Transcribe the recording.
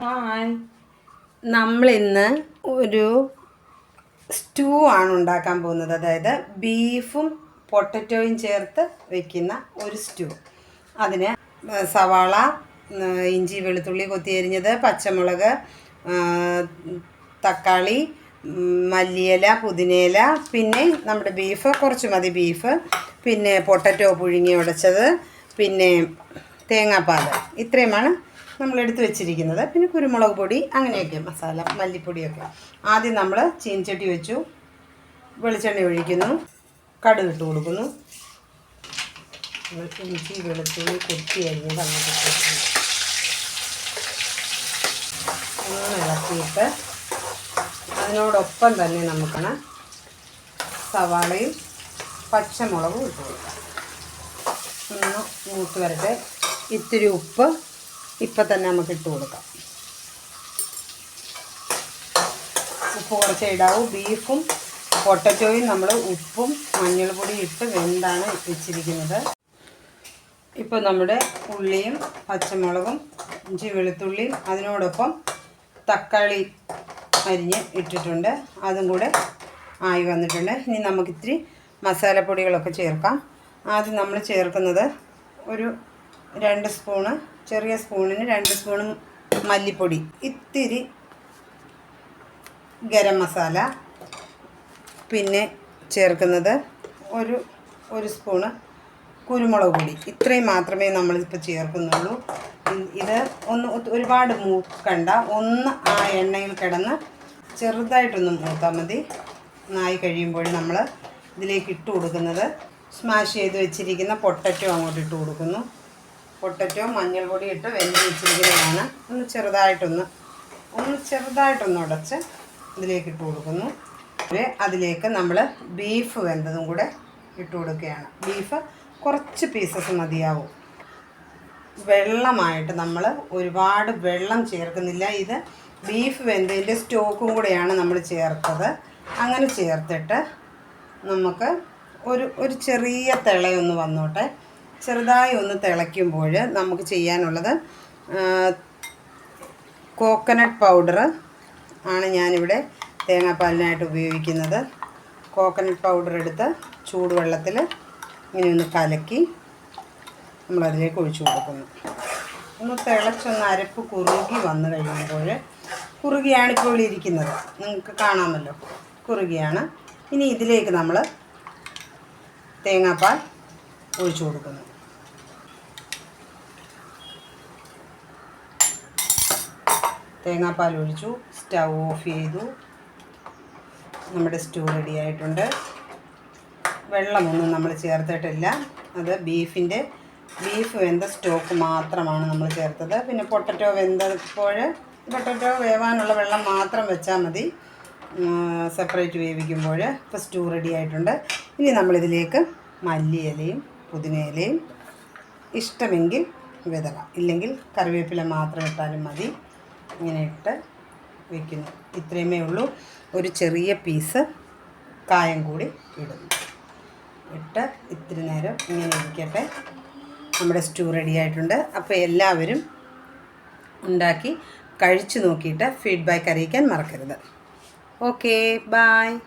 Hi നമ്മളിന്ന് ഒരു stew ആണ് ഉണ്ടാക്കാൻ പോകുന്നത്. അതായത് ബീഫും പൊട്ടറ്റോയും ചേർത്ത് വെക്കുന്ന ഒരു സ്റ്റൂ. അതിന് സവാള ഇഞ്ചി വെളുത്തുള്ളി കൊത്തിയരിഞ്ഞത് പച്ചമുളക് തക്കാളി മല്ലിയില പുതിനയില പിന്നെ നമ്മുടെ ബീഫ് കുറച്ച് മതി ബീഫ് പിന്നെ പൊട്ടറ്റോ പുഴുങ്ങി ഉടച്ചത് പിന്നെ തേങ്ങാപ്പാൽ. ഇത്രയുമാണ് നമ്മൾ എടുത്ത് വെച്ചിരിക്കുന്നത്. പിന്നെ കുരുമുളക് പൊടി അങ്ങനെയൊക്കെ മസാല മല്ലിപ്പൊടിയൊക്കെ. ആദ്യം നമ്മൾ ചീൻചട്ടി വെച്ചു. വെളിച്ചെണ്ണ ഒഴിക്കുന്നു. കടുക് ഇട്ട് കൊടുക്കുന്നു. ഇഞ്ചി വെളുത്തുള്ളി കൊത്തി അരിഞ്ഞത് അങ്ങോട്ട് ഇളക്കിയിട്ട് അതിനോടൊപ്പം തന്നെ നമുക്കാണ് സവാളയും പച്ചമുളകും ഇട്ട് കൊടുക്കാം. ഒന്ന് മൂത്ത് വരട്ടെ. ഇത്തിരി ഉപ്പ് ഇപ്പം തന്നെ നമുക്ക് ഇട്ട് കൊടുക്കാം. ഉപ്പ് കുറച്ച് ബീഫും പൊട്ടറ്റോയും നമ്മൾ ഉപ്പും മഞ്ഞൾപ്പൊടിയും ഇട്ട് വെന്താണ് വെച്ചിരിക്കുന്നത്. ഇപ്പോൾ നമ്മുടെ ഉള്ളിയും പച്ചമുളകും ഇഞ്ചി വെളുത്തുള്ളിയും അതിനോടൊപ്പം തക്കാളി അരിഞ്ഞ് ഇട്ടിട്ടുണ്ട്. അതും കൂടെ ആയി വന്നിട്ടുണ്ട്. ഇനി നമുക്കിത്തിരി മസാലപ്പൊടികളൊക്കെ ചേർക്കാം. ആദ്യം നമ്മൾ ചേർക്കുന്നത് ഒരു രണ്ട് സ്പൂണ് ചെറിയ സ്പൂണിന് രണ്ട് സ്പൂണ് മല്ലിപ്പൊടി. ഇത്തിരി ഗരം മസാല. പിന്നെ ചേർക്കുന്നത് ഒരു ഒരു സ്പൂണ് കുരുമുളക് പൊടി. ഇത്രയും മാത്രമേ നമ്മളിപ്പോൾ ചേർക്കുന്നുള്ളൂ. ഇത് ഒന്ന് ഒരുപാട് മൂക്കണ്ട. ഒന്ന് ആ എണ്ണയിൽ കിടന്ന് ചെറുതായിട്ടൊന്ന് മൂത്താൽ മതി. നായി കഴിയുമ്പോൾ നമ്മൾ ഇതിലേക്ക് ഇട്ട് കൊടുക്കുന്നത്. സ്മാഷ് ചെയ്ത് വെച്ചിരിക്കുന്ന പൊട്ടറ്റോ അങ്ങോട്ട് ഇട്ട് കൊടുക്കുന്നു. പൊട്ടറ്റോ മഞ്ഞൾപ്പൊടി ഇട്ട് വെന്ത് വെച്ചിരിക്കുന്നതാണ്. ഒന്ന് ചെറുതായിട്ടൊന്ന് ഒന്ന് ചെറുതായിട്ടൊന്ന് ഉടച്ച് ഇതിലേക്ക് ഇട്ട് കൊടുക്കുന്നു. അതിലേക്ക് നമ്മൾ ബീഫ് വെന്തതും കൂടെ ഇട്ട് കൊടുക്കുകയാണ്. ബീഫ് കുറച്ച് പീസസ് മതിയാവും. വെള്ളമായിട്ട് നമ്മൾ ഒരുപാട് വെള്ളം ചേർക്കുന്നില്ല. ഇത് ബീഫ് വെന്തതിന്റെ സ്റ്റോക്കും കൂടെയാണ് നമ്മൾ ചേർത്തത്. അങ്ങനെ ചേർത്തിട്ട് നമുക്ക് ഒരു ഒരു ചെറിയ തിളയൊന്ന് വന്നോട്ടെ. ചെറുതായി ഒന്ന് തിളയ്ക്കുമ്പോൾ നമുക്ക് ചെയ്യാനുള്ളത് കോക്കനട്ട് പൗഡർ ആണ് ഞാനിവിടെ തേങ്ങാപ്പാലിനായിട്ട് ഉപയോഗിക്കുന്നത്. കോക്കനട്ട് പൗഡർ എടുത്ത് ചൂടുവെള്ളത്തിൽ ഇങ്ങനെ ഒന്ന് കലക്കി നമ്മളതിലേക്ക് ഒഴിച്ചു കൊടുക്കുന്നു. ഒന്ന് തിളച്ചൊന്ന് അരപ്പ് കുറുകി വന്നു കഴിയുമ്പോൾ കുറുകിയാണ് ഇപ്പോൾ ഇരിക്കുന്നത്. നിങ്ങൾക്ക് കാണാമല്ലോ. കുറുകിയാണ്. ഇനി ഇതിലേക്ക് നമ്മൾ തേങ്ങാപ്പാൽ ഒഴിച്ചു കൊടുക്കുന്നു. തേങ്ങാപ്പാൽ ഒഴിച്ചു സ്റ്റൗ ഓഫ് ചെയ്തു. നമ്മുടെ സ്റ്റൂ റെഡി ആയിട്ടുണ്ട്. വെള്ളമൊന്നും നമ്മൾ ചേർത്തിട്ടില്ല. അത് ബീഫിന്റെ ബീഫ് വെന്ത സ്റ്റോക്ക് മാത്രമാണ് നമ്മൾ ചേർത്തത്. പിന്നെ പൊട്ടറ്റോ വെന്തപ്പോൾ പൊട്ടറ്റോ വേവാനുള്ള വെള്ളം മാത്രം വെച്ചാൽ മതി. സെപ്പറേറ്റ് വേവിക്കുമ്പോൾ ഇപ്പോൾ സ്റ്റൂ റെഡി ആയിട്ടുണ്ട്. ഇനി നമ്മളിതിലേക്ക് മല്ലിയിലയും പുതിനയിലയും ഇഷ്ടമെങ്കിൽ വിതറാം. ഇല്ലെങ്കിൽ കറിവേപ്പില മാത്രം ഇട്ടാലും മതി. ഇങ്ങനെ ഇട്ട് വെക്കുന്നു. ഇത്രയുമേ ഉള്ളൂ. ഒരു ചെറിയ പീസ് കായം കൂടി ഇടുന്നു. ഇട്ട് ഇത്തിരി നേരം ഇങ്ങനെ ഇരിക്കട്ടെ. നമ്മുടെ സ്റ്റൂ റെഡി ആയിട്ടുണ്ട്. അപ്പോൾ എല്ലാവരും ഉണ്ടാക്കി കഴിച്ചു നോക്കിയിട്ട് ഫീഡ്ബാക്ക് അറിയിക്കാൻ മറക്കരുത്. Okay bye